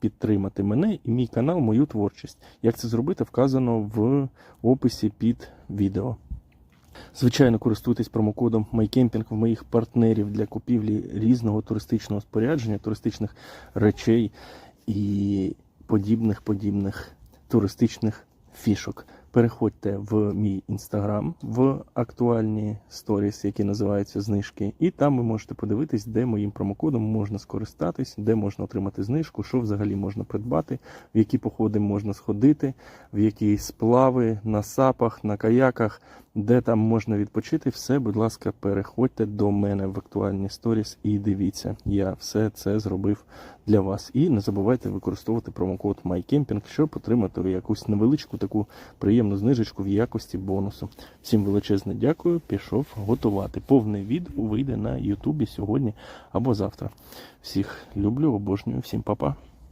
підтримати мене і мій канал, мою творчість. Як це зробити, вказано в описі під відео. Звичайно, користуйтесь промокодом MyCamping в моїх партнерів для купівлі різного туристичного спорядження, туристичних речей і подібних подібних туристичних фішок. Переходьте в мій інстаграм в актуальні сторіс, які називаються знижки, і там ви можете подивитись, де моїм промокодом можна скористатись, де можна отримати знижку, що взагалі можна придбати, в які походи можна сходити, в які сплави на сапах, на каяках, де там можна відпочити. Все, будь ласка, переходьте до мене в актуальні сторіс і дивіться. Я все це зробив для вас. І не забувайте використовувати промокод MyCamping, щоб отримати якусь невеличку таку приємну знижечку в якості бонусу. Всім величезне дякую. Пішов готувати. Повне відео вийде на Ютубі сьогодні або завтра. Всіх люблю, обожнюю, всім па-па.